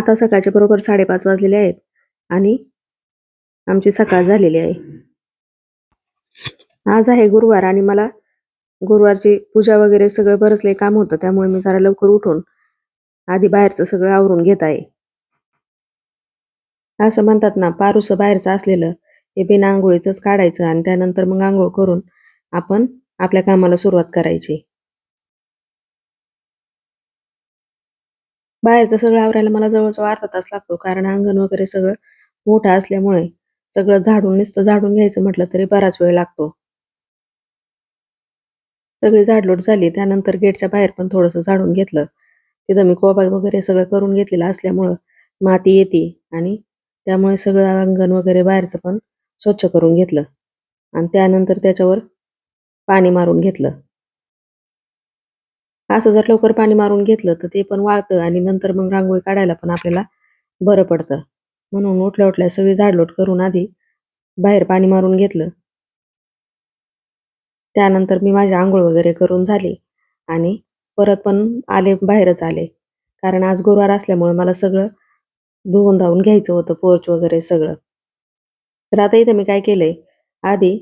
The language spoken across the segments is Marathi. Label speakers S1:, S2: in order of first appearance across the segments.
S1: आता सकाळचे बरोबर साडेपाच वाजलेले आहेत आणि आमची सकाळ झालेली आहे. आज आहे गुरुवार आणि मला गुरुवारची पूजा वगैरे सगळं बरंच काम होतं त्यामुळे मी जरा लवकर उठून आधी बाहेरचं सगळं आवरून घेत आहे. असं म्हणतात ना पारूस बाहेरचं असलेलं हे बिना आंघोळीचंच काढायचं आणि त्यानंतर मग आंघोळ करून आपण आपल्या कामाला सुरुवात करायची. बाहेरचं सगळं आवरायला मला जवळजवळ अर्धा तास लागतो कारण अंगण वगैरे सगळं मोठं असल्यामुळे सगळं झाडून नुसतं झाडून घ्यायचं म्हटलं तरी बराच वेळ लागतो. सगळी झाडलोट झाली त्यानंतर गेटच्या बाहेर पण थोडंसं झाडून घेतलं. तिथं मी कोबा वगैरे सगळं करून घेतलेलं असल्यामुळं माती येते आणि त्यामुळे सगळं अंगण वगैरे बाहेरचं पण स्वच्छ करून घेतलं. आणि त्यानंतर त्याच्यावर पाणी मारून घेतलं. असं जर लवकर पाणी मारून घेतलं तर ते पण वाळतं आणि नंतर मग रांगोळी काढायला पण आपल्याला बरं पडतं. म्हणून उठल्या उठल्या सगळी झाडलोट करून आधी बाहेर पाणी मारून घेतलं. त्यानंतर मी माझी आंघोळ वगैरे करून झाली आणि परत पण आले बाहेरच आले. कारण आज गुरुवार असल्यामुळे मला सगळं धुवून धावून घ्यायचं होतं पोर्च वगैरे सगळं. तर आता इथं मी काय केलंय आधी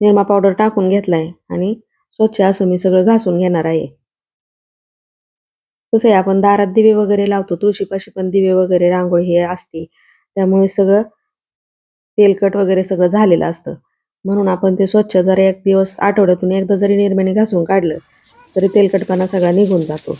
S1: निरमा पावडर टाकून घेतलाय आणि स्वच्छ असं मी सगळं घासून घेणार आहे. कसं आहे आपण दारात दिवे वगैरे लावतो तुळशीपाशी पण दिवे वगैरे रांगोळी हे असते. त्यामुळे सगळं तेलकट वगैरे सगळं झालेलं असतं. म्हणून आपण ते स्वच्छ जर एक दिवस आठवड्यातून एकदा जरी निर्म्याने घासून काढलं तरी तेलकटपणा सगळा निघून जातो.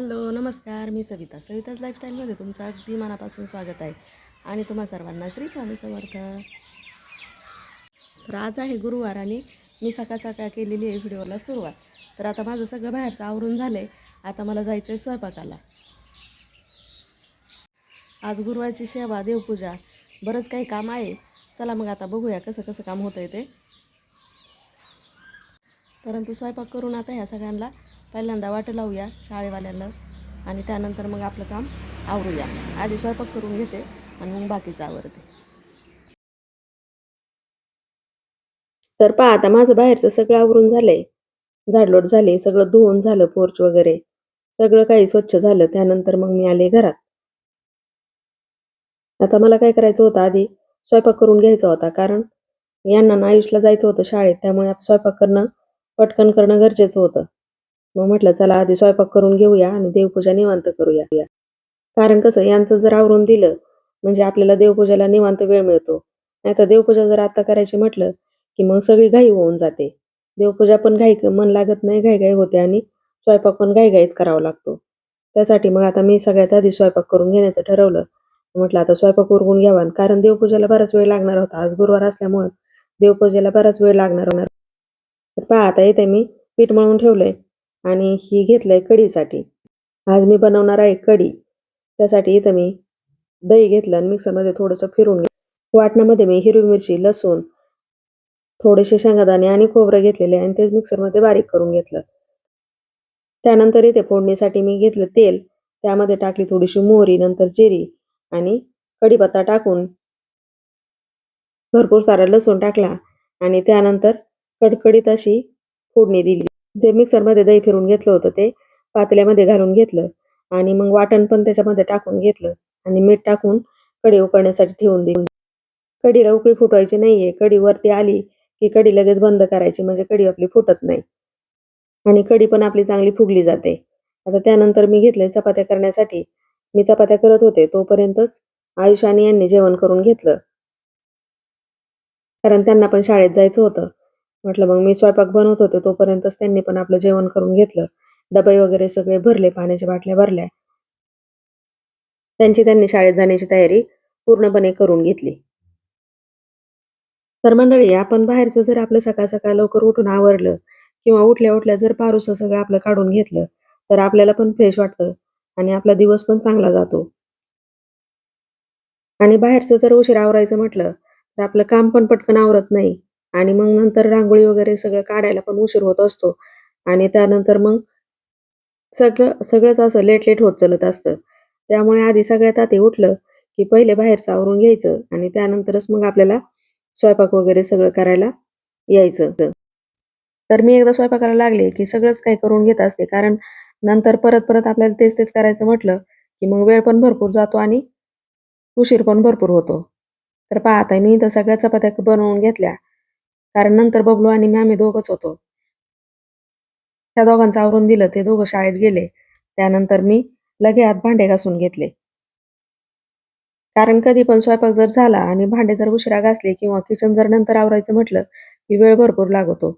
S1: हॅलो नमस्कार. मी सविता. सविताज लाईफस्टाईलमध्ये तुमचं अगदी मनापासून स्वागत आहे. आणि तुम्हा सर्वांना श्री स्वामी समर्थ. तर आज आहे गुरुवार आणि मी सकाळ सकाळ केलेली आहे व्हिडिओला सुरुवात. तर आता माझं सगळं बाहेरचं आवरून झालं आहे आता मला जायचं आहे स्वयंपाकाला. आज गुरुवारची सेवा देवपूजा बरंच काही काम आहे. चला मग आता बघूया कसं कसं काम होतं आहे ते. परंतु स्वयंपाक करून आता ह्या सगळ्यांना पहिल्यांदा वाट लावूया शाळेवाल्याला आणि त्यानंतर मग आपलं काम आवरूया. आधी स्वयंपाक करून घेते आणि मग बाकीचं आवरते. तर पहा आता माझं बाहेरचं सगळं आवरून झालंय. झाडलोट झाले सगळं धुवून झालं पोर्च वगैरे. सगळं काही स्वच्छ झालं त्यानंतर मग मी आले घरात. आता मला काय करायचं होतं आधी? स्वयंपाक करून घ्यायचा होता कारण यांना आयुषला जायचं होतं शाळेत त्यामुळे स्वयंपाक करणं पटकन करणं गरजेचं होतं. मग म्हटलं चला आधी स्वयंपाक करून घेऊया आणि देवपूजा निवांत करूया. कारण कसं यांचं जर आवरून दिलं म्हणजे आपल्याला देवपूजाला निवांत वेळ मिळतो. नाहीतर देवपूजा जर आता करायची म्हटलं की मग सगळी घाई होऊन जाते. देवपूजा पण घाई मन लागत नाही घाईघाई होते आणि स्वयंपाक पण घाईघाईच करावा लागतो. त्यासाठी मग आता मी सगळ्यात आधी स्वयंपाक करून घेण्याचं ठरवलं. म्हटलं आता स्वयंपाक उरगून घ्यावा. कारण देवपूजेला बराच वेळ लागणार होता. आज गुरुवार असल्यामुळं देवपूजेला बराच वेळ लागणार होणार. तर पहा आता येते मी पीठ मळून ठेवलंय. आणि ही घेतलंय कढीसाठी. आज मी बनवणार आहे कढी. त्यासाठी इथं मी दही घेतलं आणि मिक्सरमध्ये थोडंसं फिरून घेतलं. वाटणामध्ये मी हिरवी मिरची लसूण थोडेसे शेंगादाणे आणि खोबरं घेतलेले आणि ते मिक्सरमध्ये बारीक करून घेतलं. त्यानंतर इथे फोडणीसाठी मी घेतलं तेल. त्यामध्ये टाकली थोडीशी मोहरी नंतर जिरी आणि कढीपत्ता टाकून भरपूर सारा लसूण टाकला आणि त्यानंतर कडकडीत अशी फोडणी दिली. जे मिक्सरमध्ये दही फिरून घेतलं होतं ते पातेल्यामध्ये घालून घेतलं आणि मग वाटण पण त्याच्यामध्ये टाकून घेतलं आणि मीठ टाकून कढी उकळण्यासाठी ठेवून दिली. कढीला उकळी फुटवायची नाहीये. कढी वरती आली की कढी लगेच बंद करायची म्हणजे कढी आपली फुटत नाही. आणि कढी पण आपली चांगली फुगली जाते. आता त्यानंतर मी घेतले चपात्या करण्यासाठी. मी चपात्या करत होते तोपर्यंतच आयुष्याने यांनी जेवण करून घेतलं. कारण त्यांना पण शाळेत जायचं होतं. म्हटलं मग मी स्वयंपाक बनवत होते तोपर्यंतच त्यांनी पण आपलं जेवण करून घेतलं. डबे वगैरे सगळे भरले पाण्याच्या बाटल्या भरल्या. त्यांची त्यांनी शाळेत जाण्याची तयारी पूर्णपणे करून घेतली. तर मंडळी आपण बाहेरचं जर आपलं सकाळ सकाळ लवकर उठून आवरलं किंवा उठल्या उठल्या जर पारूसं सगळं आपलं काढून घेतलं तर आपल्याला पण फ्रेश वाटतं आणि आपला दिवस पण चांगला जातो. आणि बाहेरचं जर उशीर आवरायचं म्हटलं तर आपलं काम पण पटकन आवरत नाही. आणि मग नंतर रांगोळी वगैरे सगळं काढायला पण उशीर होत असतो. आणि त्यानंतर मग सगळं सगळंच असं लेट लेट होत चालत असतं. त्यामुळे आधी सगळ्यात आधी उठलं की पहिले बाहेरचं आवरून घ्यायचं आणि त्यानंतरच मग आपल्याला स्वयंपाक वगैरे सगळं करायला यायचं. तर मी एकदा स्वयंपाकाला लागले की सगळंच काही करून घेत असते. कारण नंतर परत परत आपल्याला तेच तेच करायचं म्हटलं की मग वेळ पण भरपूर जातो आणि उशीर पण भरपूर होतो. तर पाहता मी इथं सगळ्या चपात्या बनवून घेतल्या. कारण नंतर बबलू आणि मी आम्ही दोघंच होतो. त्या दोघांचं आवरून दिलं ते दोघं शाळेत गेले. त्यानंतर मी लगे हात भांडे घासून घेतले. कारण कधी पण स्वयंपाक जर झाला आणि भांडे जर उशिरा घासले किंवा किचन जर नंतर आवरायचं म्हटलं की वेळ भरपूर लागतो.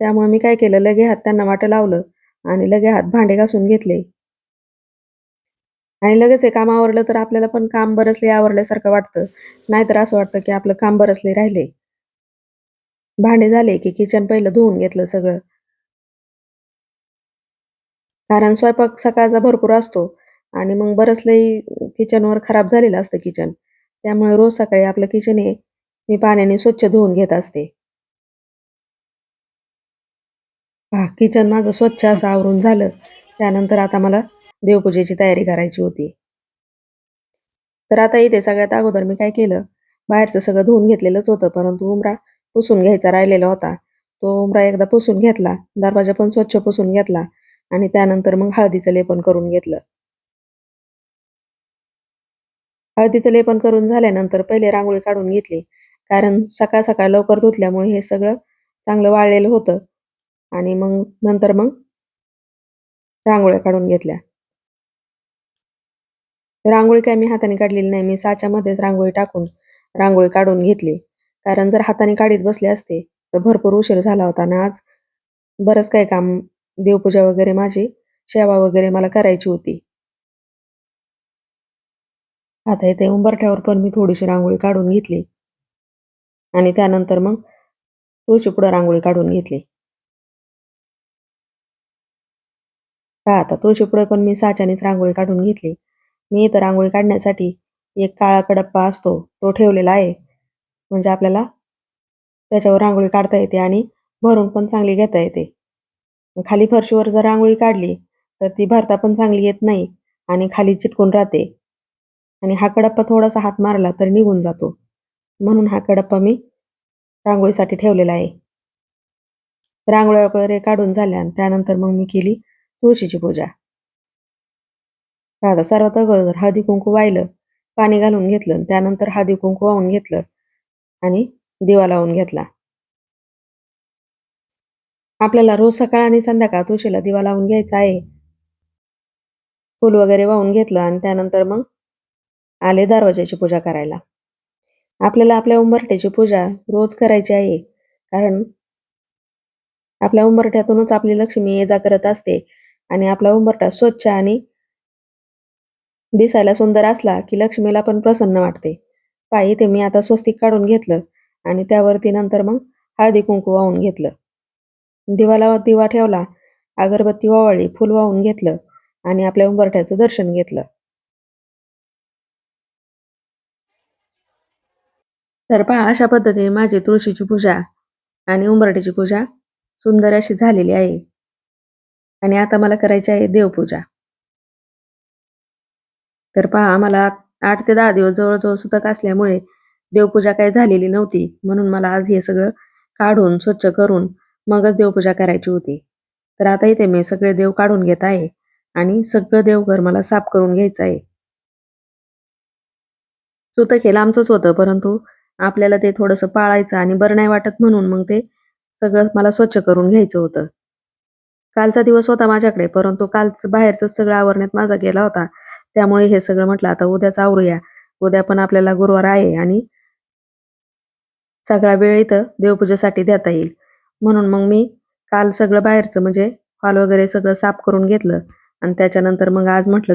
S1: त्यामुळे मी काय केलं लगे हात त्यांना वाटं लावलं आणि लगे हात भांडे घासून घेतले. आणि लगेच हे काम आवरलं तर आपल्याला पण काम बरसले आवरल्यासारखं वाटतं. नाहीतर असं वाटतं की आपलं काम बरसले राहिले. भांडे झाले की किचन पहिलं धुवून घेतलं सगळं. कारण स्वयंपाक सकाळचा भरपूर असतो आणि मग बरंच लई किचनवर खराब झालेलं असतं किचन त्यामुळे रोज सकाळी आपलं किचन हे मी पाण्याने स्वच्छ धुवून घेत असते. पहा किचन माझं स्वच्छ असं आवरून झालं. त्यानंतर आता मला देवपूजेची तयारी करायची होती. तर आता इथे सगळ्यात अगोदर मी काय केलं? बाहेरचं सगळं धुवून घेतलेलंच होतं परंतु उमरा पुसून घ्यायचा राहिलेला होता. तो उमरा एकदा पुसून घेतला दरवाजा पण स्वच्छ पुसून घेतला आणि त्यानंतर मग हळदीचं लेपन करून घेतलं. हळदीचं लेपन करून झाल्यानंतर पहिले रांगोळी काढून घेतली कारण सकाळ सकाळ लवकर धुतल्यामुळे हे सगळं चांगलं वाळलेलं होतं आणि मग नंतर मग रांगोळ्या काढून घेतल्या. रांगोळी काय मी हाताने काढलेली नाही मी साच्यामध्येच रांगोळी टाकून रांगोळी काढून घेतली. कारण जर हाताने काढीत बसले असते तर भरपूर उशीर झाला होता ना आज बरंच काही काम देवपूजा वगैरे माझी सेवा वगैरे मला करायची होती. आता इथे उंबरठ्यावर पण मी थोडीशी रांगोळी काढून घेतली. आणि त्यानंतर मग तुळशी पुढं रांगोळी काढून घेतली. का आता तुळशी पुढे पण मी साच्यानेच रांगोळी काढून घेतली. मी इथं रांगोळी काढण्यासाठी एक काळा कडप्पा असतो तो ठेवलेला आहे. म्हणजे आपल्याला त्याच्यावर रांगोळी काढता येते आणि भरून पण चांगली घेता येते. खाली फरशीवर जर रांगोळी काढली तर ती भरता पण चांगली येत नाही आणि खाली चिटकून राहते. आणि हा कडप्पा थोडासा हात मारला तर निघून जातो. म्हणून हा कडप्पा मी रांगोळीसाठी ठेवलेला आहे. रांगोळ्या वगैरे काढून झाल्या आणि त्यानंतर मग मी केली तुळशीची पूजा. आता सर्वात अगोदर हळदी कुंकू वाहिलं पाणी घालून घेतलं त्यानंतर हळदी कुंकू वाहून घेतलं. आणि दिवा लावून घेतला. आपल्याला रोज सकाळ आणि संध्याकाळ तुळशीला दिवा लावून घ्यायचा आहे. फूल वगैरे वाहून घेतलं आणि त्यानंतर मग आले दरवाजाची पूजा करायला. आपल्याला आपल्या उंबरठ्याची पूजा रोज करायची आहे. कारण आपल्या उंबरठ्यातूनच आपली लक्ष्मी ये जा करत असते आणि आपला उंबरठा स्वच्छ आणि दिसायला सुंदर असला की लक्ष्मीला पण प्रसन्न वाटते. पायी इथे मी आता स्वस्तिक काढून घेतलं आणि त्यावरती नंतर मग हळदी कुंकू वाहून घेतलं. दिवाला दिवा ठेवला अगरबत्ती वावळली फुल वाहून घेतलं आणि आपल्या उंबरठ्याचं दर्शन घेतलं. तर पहा अशा पद्धतीने माझी तुळशीची पूजा आणि उंबरठ्याची पूजा सुंदर अशी झालेली आहे. आणि आता मला करायची आहे देवपूजा. तर पहा आम्हाला आठ ते दहा दिवस जवळजवळ सुतक असल्यामुळे देवपूजा काही झालेली नव्हती. म्हणून मला आज हे सगळं काढून स्वच्छ करून मगच देवपूजा करायची होती. तर आता इथे मी सगळे देव काढून घेत आहे आणि सगळं देवघर मला साफ करून घ्यायचं आहे. सुतक हे लांबच होतं परंतु आपल्याला ते थोडंसं पाळायचं आणि बरं नाही वाटत म्हणून मग ते सगळं मला स्वच्छ करून घ्यायचं होतं. कालचा दिवस होता माझ्याकडे परंतु कालचं बाहेरचं सगळं आवरण्यात माझा गेला होता. त्यामुळे हे सगळं म्हटलं आता उद्याच आवरूया. उद्या पण आपल्याला गुरुवार आहे आणि सगळा वेळ इथं देवपूजेसाठी देता येईल. म्हणून मग मी काल सगळं बाहेरचं म्हणजे हॉल वगैरे सगळं साफ करून घेतलं आणि त्याच्यानंतर मग आज म्हटलं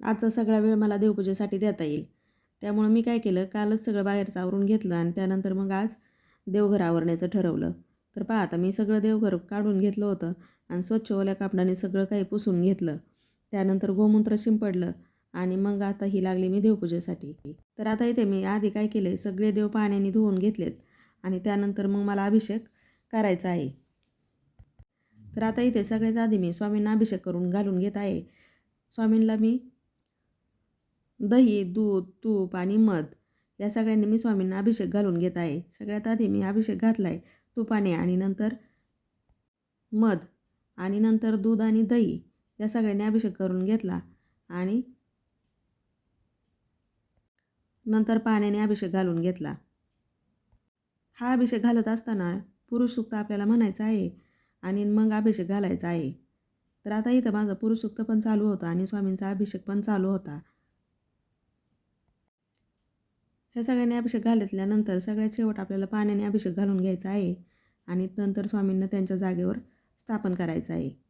S1: आजचा सगळा वेळ मला देवपूजेसाठी देता येईल. त्यामुळं मी काय केलं कालच सगळं बाहेरचं आवरून घेतलं आणि त्यानंतर मग आज देवघर आवरण्याचं ठरवलं. तर पहा आता मी सगळं देवघर काढून घेतलं होतं आणि स्वच्छ ओल्या कापडाने सगळं काही पुसून घेतलं. त्यानंतर गोमूत्र शिंपडलं आणि मग आता ही लागली मी देवपूजेसाठी. तर आता इथे मी आधी काय केलं सगळे देव पाण्याने धुवून घेतलेत आणि त्यानंतर मग मला अभिषेक करायचा आहे. तर आता इथे सगळ्यात आधी मी स्वामींना अभिषेक करून घालून घेत आहे. स्वामींना मी दही दूध तूप आणि मध या सगळ्यांनी मी स्वामींना अभिषेक घालून घेत आहे. सगळ्यात आधी मी अभिषेक घातला आहे तुपाने आणि नंतर मध आणि नंतर दूध आणि दही. या सगळ्यांनी अभिषेक करून घेतला आणि नंतर पाण्याने अभिषेक घालून घेतला. हा अभिषेक घालत असताना पुरुष सुक्त आपल्याला म्हणायचं आहे आणि मग अभिषेक घालायचा आहे. तर आता इथं माझं पुरुष सुक्त पण चालू होतं आणि स्वामींचा अभिषेक पण चालू होता. ह्या सगळ्यांनी अभिषेक घालतल्यानंतर सगळ्यात शेवट आपल्याला पाण्याने अभिषेक घालून घ्यायचा आहे आणि नंतर स्वामींना त्यांच्या जागेवर स्थापन करायचं आहे.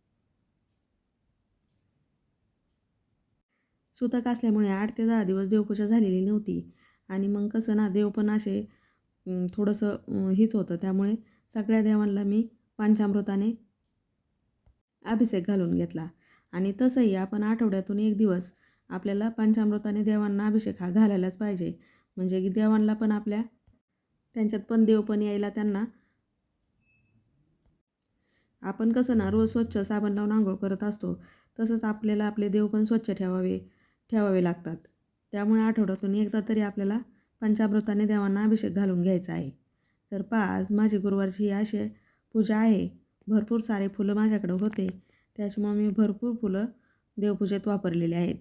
S1: सुतक असल्यामुळे आठ ते दहा दिवस देवपूजा झालेली नव्हती. आणि मग कसं ना देव पण असे थोडंसं हीच होतं. त्यामुळे सगळ्या देवांना मी पंचामृताने अभिषेक घालून घेतला. आणि तसंही आपण आठवड्यातून एक दिवस आपल्याला पंचामृताने देवांना अभिषेक हा घालायलाच पाहिजे. म्हणजे की देवांना पण आपल्या त्यांच्यात पण देव पण यायला त्यांना. आपण कसं ना रोज स्वच्छ साबण लावून आंघोळ करत असतो. तसंच आपल्याला आपले देव पण स्वच्छ ठेवावे. ठेवावे लागतात. त्यामुळे आठवड्यातून एकदा तरी आपल्याला पंचामृताने देवांना अभिषेक घालून घ्यायचा आहे. तर पहा आज माझी गुरुवारची ही अशी पूजा आहे. भरपूर सारे फुलं माझ्याकडे होते. त्याच्यामुळे मी भरपूर फुलं देवपूजेत वापरलेले आहेत.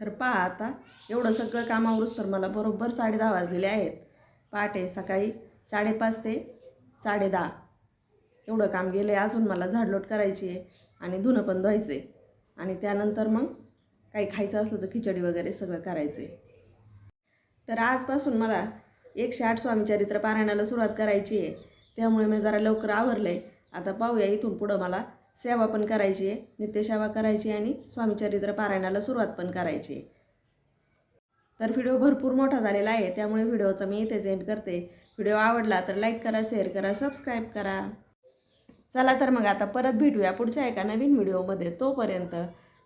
S1: तर पहा आता एवढं सगळं कामावरूच तर मला बरोबर साडे दहा वाजलेले आहेत. पहाटे सकाळी साडेपाच ते साडे दहा एवढं काम गेलं आहे अजून मला झाडलोट करायची आहे आणि धुणं पण धुवायचं आहे आणि त्यानंतर मग काही खायचं असलं तर खिचडी वगैरे सगळं करायचं आहे तर आजपासून मला एकशे आठ स्वामीचरित्र पारायणाला सुरुवात करायची आहे. त्यामुळे मी जरा लवकर आवरलं आहे आता पाहूया इथून पुढं मला सेवा पण करायची आहे नित्यसेवा करायची आहे आणि स्वामीचरित्र पारायणाला सुरुवात पण करायची आहे. तर व्हिडिओ भरपूर मोठा झालेला आहे त्यामुळे व्हिडिओचा मी इथेच एंड करते. व्हिडिओ आवडला तर लाईक करा शेअर करा सबस्क्राईब करा. चला तर मग आता परत भेटूया पुढच्या एका नवीन व्हिडिओमध्ये. तोपर्यंत